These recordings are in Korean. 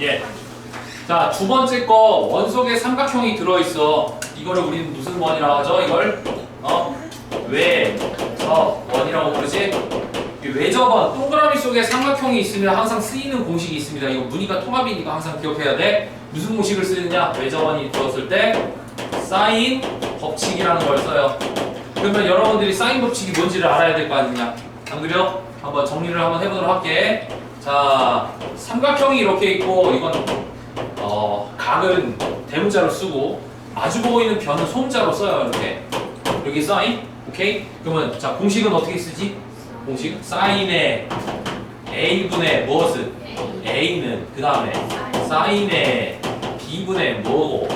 예. 자, 두 번째 거 원속에 삼각형이 들어있어. 이거를 우리는 무슨 원이라고 하죠? 이걸 어? 외접원이라고 부르지? 이 외접원, 동그라미 속에 삼각형이 있으면 항상 쓰이는 공식이 있습니다. 이거 무늬가 통합이니까 항상 기억해야 돼. 무슨 공식을 쓰느냐? 외접원이 들어왔을 때 사인 법칙이라는 걸 써요. 그러면 여러분들이 사인 법칙이 뭔지를 알아야 될 거 아니냐? 안 그래요? 한번 정리를 한번 해보도록 할게. 자, 삼각형이 이렇게 있고 이건 어, 각은 대문자로 쓰고 마주보고 있는 변은 소문자로 써요. 이렇게 여기 사인, 오케이? 그러면 자 공식은 어떻게 쓰지? 공식 사인의 a분의 무엇은 a는 그 다음에 사인의 b분의 뭐고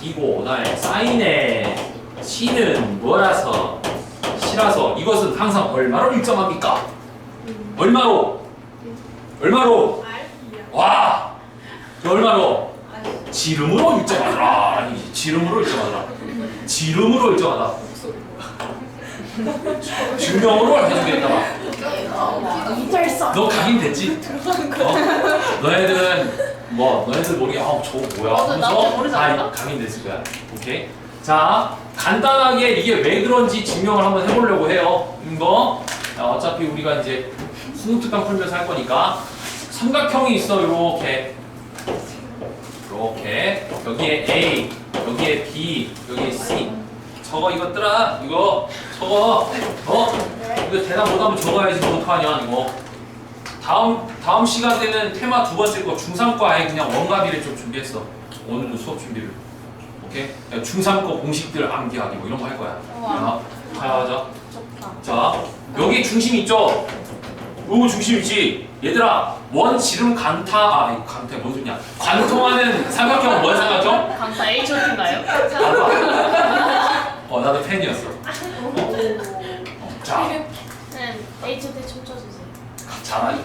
b고 그다음에 사인의 c는 뭐라서 c라서 이것은 항상 얼마로 일정합니까? 얼마로? 얼마로? 와! 그 얼마로? 지름으로 일정하더라. 아니, 지름으로 일정하더라. 지름으로 일정하다. 증명으로 해주겠다. 너 각인 됐지? 어? 너네들은 뭐 너네들 머리 아 저거 뭐야 맞아, 나도 하면서 모르지 다 않나? 각인 됐을 거야. 오케이. 자 간단하게 이게 왜 그런지 증명을 한번 해보려고 해요. 이거 자, 어차피 우리가 이제 수능 특강 풀면서 할 거니까 삼각형이 있어. 이렇게. 이렇게. 여기에 A 여기에 B 여기에 C. 저거 이것들아 이거 저거 어? 이거 대답 못하면 적어야지 뭐 어떡하냐 이거. 다음 다음 시간 때는 테마 두 번째 거 중3과 아예 그냥 원가비를 좀 준비했어. 오늘 수업 준비를. 오케이? 그냥 중3 거 공식들 암기하기 뭐 이런 거 할 거야. 우와. 자, 자, 좋다. 자 여기 중심 있죠? 요거 중심 있지 얘들아 원 지름 간타 아 간타 뭔 소리냐 관통하는 삼각형은 뭔 삼각형? 강사 H.O.T인가요? 알아 어 나도 팬이었어 자 네, H.O.T 춤춰주세요. 잘하지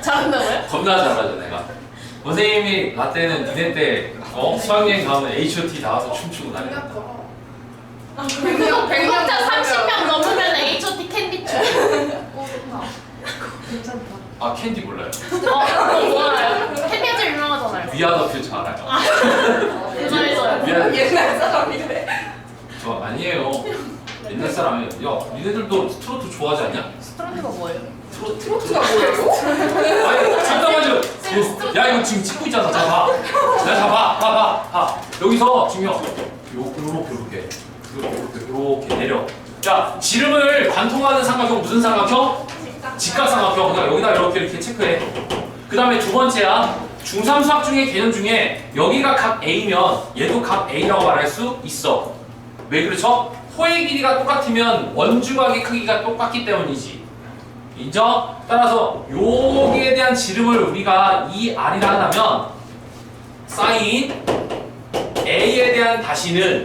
잘한다고요? 겁나 잘하죠 내가 선생님이 라떼는 니네 때 어? 수학여행 가면 H.O.T 나와서 춤추고 다녔다 구독자 30명 넘으면 H.O.T 캔디 춤. 아 캔디 몰라요 어? 캔디가 제일 유명하잖아요. 위아더 퓨처 알아요 유명해서요. 위아더 옛날 사람이래. 저 아니에요 옛날 사람이에요 야 니네들도 트로트 좋아하지 않냐? 스트런드가 뭐예요? 트로트 트로트가 뭐예요? 아니 잠깐만요. 야 이거 지금 찍고 있잖아. 자 봐. 자 봐. 봐. 봐. 봐. 여기서 증명. 요 요렇게 요렇게 요렇게 요렇게 내려. 자 지름을 관통하는 삼각형 무슨 삼각형? 직각 삼각형. 그냥 여기다 이렇게 이렇게 체크해. 그 다음에 두 번째야. 중3 수학 중에 개념 중에 여기가 각 A면 얘도 각 A라고 말할 수 있어. 왜 그렇죠? 호의 길이가 똑같으면 원주각의 크기가 똑같기 때문이지. 인정? 따라서 여기에 대한 지름을 우리가 이 R이라 한다면 사인 A에 대한 다시는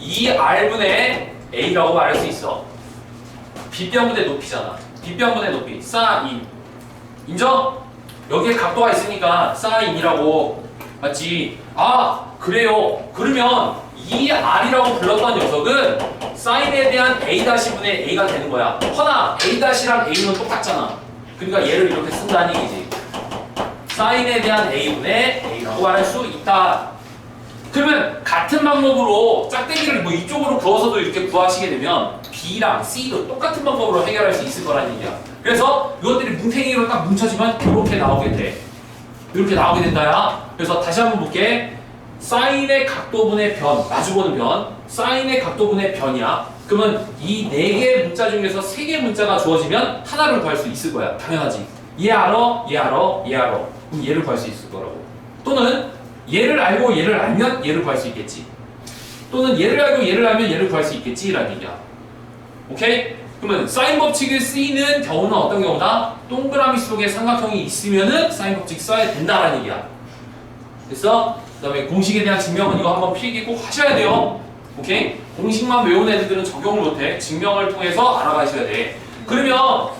2R분의 A라고 말할 수 있어. 빗변분의 높이잖아. 빗변분의 높이. 사인. 인정? 여기에 각도가 있으니까 사인이라고 맞지? 아 그래요. 그러면 이 R이라고 불렀던 녀석은 사인에 대한 A-분의 A가 되는 거야. 허나 A-랑 A는 똑같잖아. 그러니까 얘를 이렇게 쓴다는 얘기지. 사인에 대한 A분의 A라고 말할 수 있다. 그러면 같은 방법으로 짝대기를 뭐 이쪽으로 구워서도 이렇게 구하시게 되면 B랑 C도 똑같은 방법으로 해결할 수 있을 거라는 얘기야. 그래서 이것들이 뭉탱이로 딱 뭉쳐지면 이렇게 나오게 돼. 이렇게 나오게 된다야. 그래서 다시 한번 볼게. 사인의 각도분의 변, 마주보는 변, 사인의 각도분의 변이야. 그러면 이 네 개의 문자 중에서 세 개의 문자가 주어지면 하나를 구할 수 있을 거야. 당연하지. 얘 알아, 얘 알아, 얘 알아. 그럼 얘를 구할 수 있을 거라고. 또는 얘를 알고 얘를 알면 얘를 구할 수 있겠지. 또는 얘를 알고 얘를 알면 얘를 구할 수 있겠지라는 얘기야. 오케이? 그러면 사인 법칙을 쓰이는 경우는 어떤 경우다? 동그라미 속에 삼각형이 있으면은 사인 법칙 써야 된다라는 얘기야. 됐어? 그 다음에 공식에 대한 증명은 이거 한번 필기 꼭 하셔야 돼요. 오케이? 공식만 외운 애들은 적용을 못해. 증명을 통해서 알아가셔야 돼. 그러면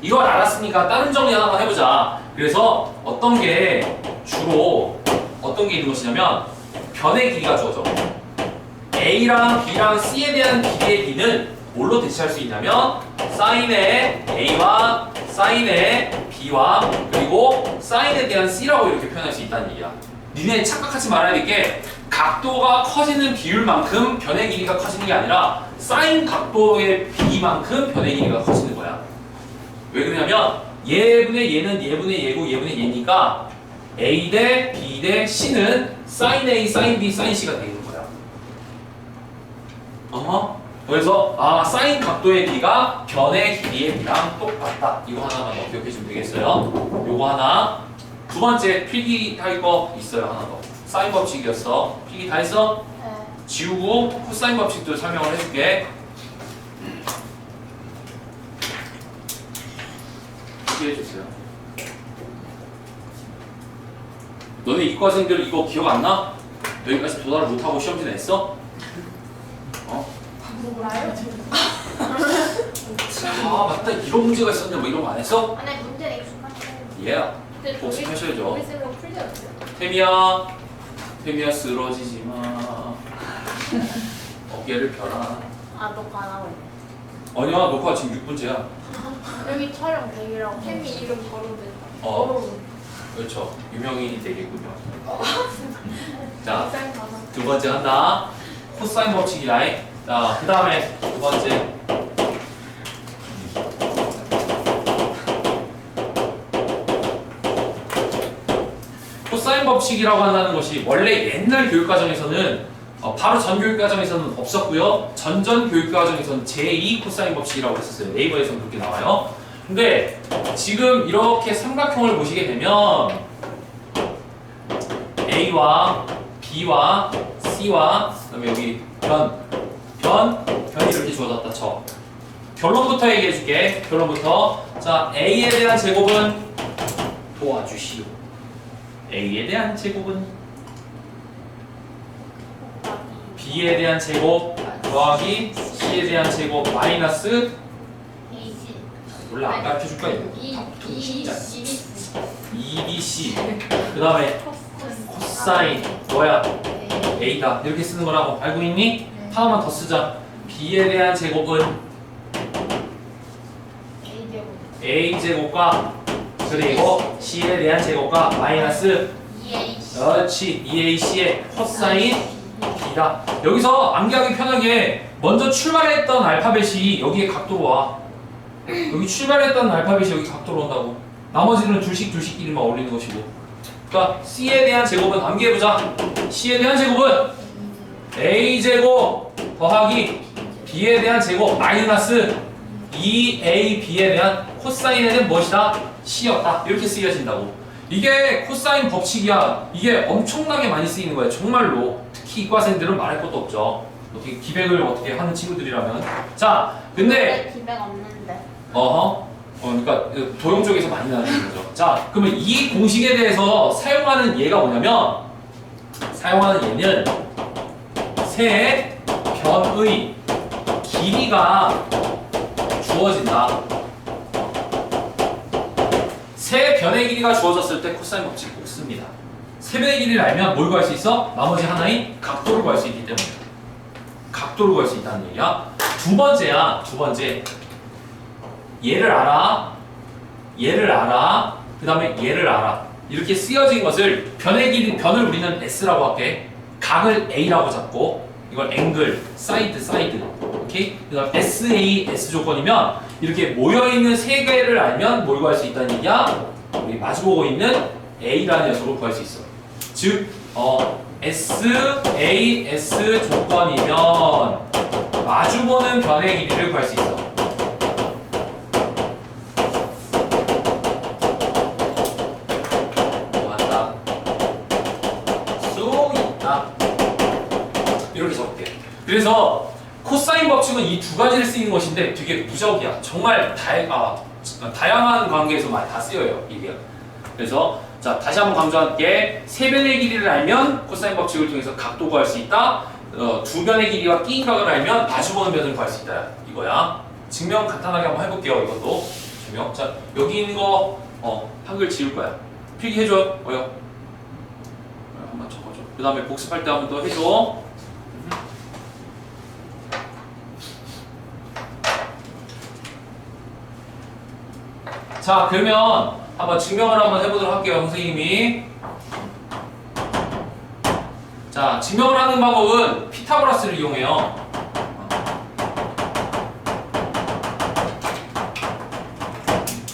이걸 알았으니까 다른 정리 하나만 해보자. 그래서 어떤 게 주로 어떤 게 있는 것이냐면 변의 길이가 주어져. A랑 B랑 C에 대한 길이의 B는 뭘로 대체할 수 있냐면 사인의 A와 사인의 B와 그리고 사인에 대한 C라고 이렇게 표현할 수 있다는 얘기야. 니네 착각하지 말아야 될 게 각도가 커지는 비율만큼 변의 길이가 커지는 게 아니라 사인 각도의 비만큼 변의 길이가 커지는 거야. 왜 그러냐면 얘분의 얘는 얘분의 얘고 얘분의 얘니까 A 대 B 대 C는 사인 A, 사인 B, 사인 C가 되는 거야. 어허. 그래서 아 사인 각도의 B가 변의 길이의 B랑 똑같다. 이거 하나만 더 기억해 주면 되겠어요. 요거 하나. 두 번째 필기 할거 있어요 하나 더. 사인 법칙이었어. 필기 다 했어? 네. 지우고 코사인 법칙도 설명을 해줄게. 필기해 주세요. 너네 이과생들 이거 기억 안 나? 여기까지 도달을 못하고 시험지 냈어? 어? 몰라요? 아 맞다 이런 문제가 있었는데 뭐 이런 거 안 했어? 안에 문제는 익숙한데. 예. 근데 복습하셔야죠. 우리 쌤이랑 풀지 않았어요? 태미야, 태미야 쓰러지지 마. 어깨를 펴라. 아, 녹화 안 하고 있네. 아니야, 녹화 지금 6분째야. 여기 촬영 대기라고 햄이 이름 거론된다. 어. 그렇죠. 유명인이 되겠군요. 자, 쌤 가서. 두 번째 한다. 코사인 법칙이라잉. 자, 그 다음에 두 번째. 코사인 법칙이라고 한다는 것이 원래 옛날 교육과정에서는 어, 바로 전 교육과정에서는 없었고요. 전전 교육과정에서는 제2 코사인 법칙이라고 했었어요. 네이버에서는 그렇게 나와요. 근데 지금 이렇게 삼각형을 보시게 되면 A와 B와 C와 그다음에 여기 변, 변, 변이 이렇게 주어졌다 쳐. 결론부터 얘기해 줄게. 결론부터. 자, A에 대한 제곱은 도와주시오. A에 대한 제곱은 B에 대한 제곱 더하기 C에 대한 제곱 마이너스. 몰라 안 가르쳐 줄 거야 이거. 이, 진짜. 2BC 그 다음에 코사인 뭐야? A다. 이렇게 쓰는 거라고. 알고 있니? 하나만 더 쓰자. B에 대한 제곱은 A 제곱과 그리고 C에 대한 제곱과 마이너스 그렇지. 2AC의 코사인 B다. 여기서 암기하기 편하게 먼저 출발했던 알파벳이 여기에 각도로 와 여기 출발했던 알파벳이 여기 각도로 온다고. 나머지는 둘씩 둘씩 끼리만 올리는 것이고. 그러니까 C에 대한 제곱은 암기해보자. C에 대한 제곱은 A제곱 더하기 B에 대한 제곱 마이너스 2AB에 대한 코사인에는 무엇이다? C였다. 이렇게 쓰여진다고. 이게 코사인 법칙이야. 이게 엄청나게 많이 쓰이는 거야. 정말로. 특히 이과생들은 말할 것도 없죠. 어떻게 기백을 어떻게 하는 친구들이라면. 자 근데 기백 없는데. 어허. 어, 그러니까 그 도형 쪽에서 많이 나는 거죠. 자, 그러면 이 공식에 대해서 사용하는 예가 뭐냐면 사용하는 예는 세 변의 길이가 주어진다. 세 변의 길이가 주어졌을 때 코사인 법칙 꼭 씁니다. 세 변의 길이를 알면 뭘 구할 수 있어? 나머지 하나인 각도를 구할 수 있기 때문에 각도를 구할 수 있다는 얘기야. 두 번째야, 두 번째. 얘를 알아. 얘를 알아. 그 다음에 얘를 알아. 이렇게 쓰여진 것을 변의 길이, 변을 우리는 S라고 할게. 각을 A라고 잡고, 이걸 앵글, 사이드, 사이드. 오케이? 그 다음 SA, S 조건이면, 이렇게 모여 있는 세 개를 알면 뭘 구할 수 있다는 얘기야? 우리 마주보고 있는 A라는 녀석을 구할 수 있어. 즉, 어, S, A, S 조건이면, 마주보는 변의 길이를 구할 수 있어. 맞다. 수 있다. 이렇게 적을게. 그래서 코사인 법칙은 이 두 가지를 쓰이는 것인데 되게 무적이야. 정말 다, 아, 다양한 관계에서 많이 다 쓰여요. 이게. 그래서 자 다시 한번 강조할게. 세 변의 길이를 알면 코사인 법칙을 통해서 각도 구할 수 있다. 어, 두 변의 길이와 끼인 각을 알면 마주보는 변을 구할 수 있다. 이거야. 증명 간단하게 한번 해볼게요. 이것도 증명. 자 여기 있는 거 어, 한글 지울 거야. 필기해줘. 어여. 어, 한번 적어줘. 그 다음에 복습할 때 한번 더 해줘. 자, 그러면 한번 증명을 한번 해보도록 할게요, 선생님이. 자, 증명을 하는 방법은 피타고라스를 이용해요.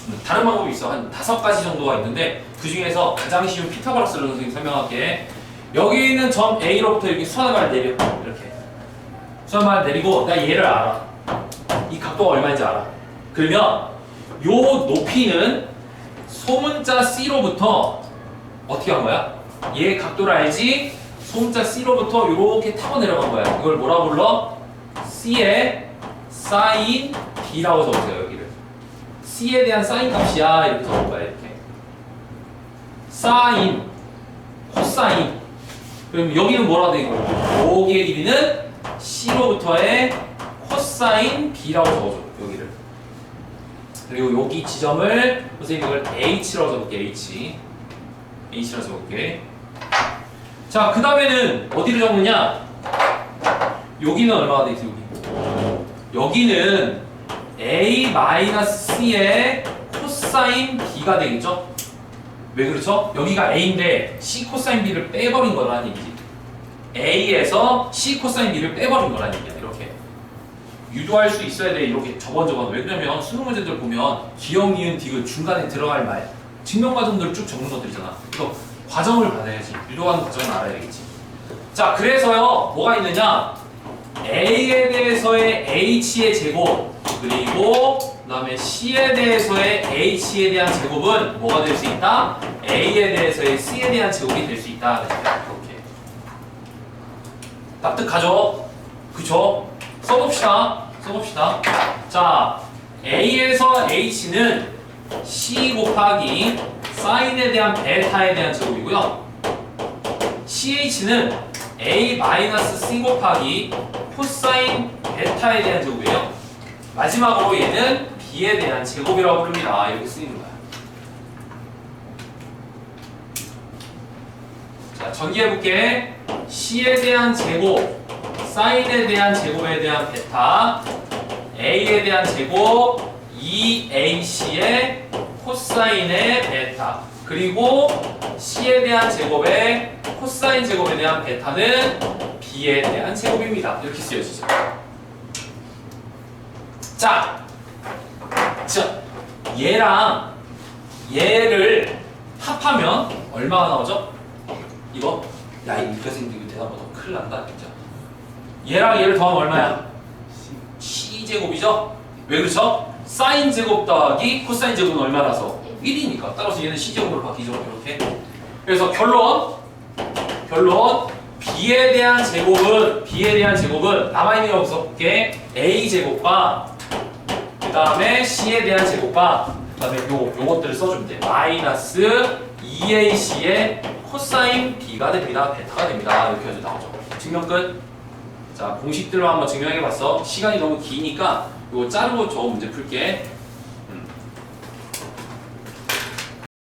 음, 다른 방법이 있어. 한 다섯 가지 정도가 있는데 그 중에서 가장 쉬운 피타고라스를 선생님 설명할게. 여기 있는 점 A로부터 이렇게 수하나를 내려. 이렇게. 수하나를 내리고 나 얘를 알아. 이 각도가 얼마인지 알아. 그러면 요 높이는 소문자 C로부터 어떻게 한 거야? 얘 각도를 알지? 소문자 C로부터 이렇게 타고 내려간 거야. 이걸 뭐라 불러? C의 사인 B라고 적으세요, 여기를. C에 대한 사인 값이야. 이렇게 적을 거야, 이렇게. 사인, 코사인. 그럼 여기는 뭐라고 돼 있고? 여기의 길이는 C로부터의 코사인 B라고 적어줘. 그리고 여기 지점을 선생님 이걸 H라고 적을게, H. H라고 적을게. 자, 그 다음에는 어디를 적느냐? 여기는 얼마가 되겠어, 여기? 여기는 A-C의 코사인 B가 되겠죠? 왜 그렇죠? 여기가 A인데 C 코사인 B를 빼버린 거라는 얘기지. A에서 C 코사인 B를 빼버린 거라는 얘기야, 이렇게. 유도할 수 있어야 돼, 이렇게 저번 저번. 왜 그러냐면 수능 문제들 보면 기억, 니은, 디귿 중간에 들어갈 말, 증명 과정들을 쭉 적는 것들이잖아. 그래서 과정을 받아야지. 유도하는 과정을 알아야 되겠지. 자, 그래서요, 뭐가 있느냐? A에 대해서의 H의 제곱 그리고 그 다음에 C에 대해서의 H에 대한 제곱은 뭐가 될 수 있다? A에 대해서의 C에 대한 제곱이 될 수 있다. 이렇게 납득하죠? 그쵸? 써봅시다. 써봅시다. 자, A에서 H는 C 곱하기 사인에 대한 베타에 대한 제곱이고요. CH는 A-C 곱하기 코사인 베타에 대한 제곱이에요. 마지막으로 얘는 B에 대한 제곱이라고 부릅니다. 이렇게 쓰이는 거야. 자, 전개해볼게. C에 대한 제곱, 사인에 대한 제곱에 대한 베타, A에 대한 제곱, 2AC의 코사인의 베타, 그리고 C에 대한 제곱의 코사인 제곱에 대한 베타는 B에 대한 제곱입니다. 이렇게 쓰여지죠. 자, 자, 얘랑 얘를 합하면 얼마가 나오죠? 이거? 야, 이거 대답 못하면 큰일 난다, 진짜. 얘랑 얘를 더하면 얼마야? C 제곱이죠? 왜 그렇죠? 사인 제곱 더하기 코사인 제곱은 얼마라서? 1이니까. 따라서 얘는 C 제곱으로 바뀌죠, 이렇게. 그래서 결론, 결론. B에 대한 제곱은 B에 대한 제곱은 남아있는 게 없어 볼게 A 제곱과 그 다음에 C에 대한 제곱과 그 다음에 요, 요것들을 써주면 돼 마이너스 2AC의 코사인 B가 됩니다 베타가 됩니다 이렇게 해서 나오죠 증명 끝 자 공식들로 한번 증명해 봤어. 시간이 너무 기니까 요거 자르고 저 문제 풀게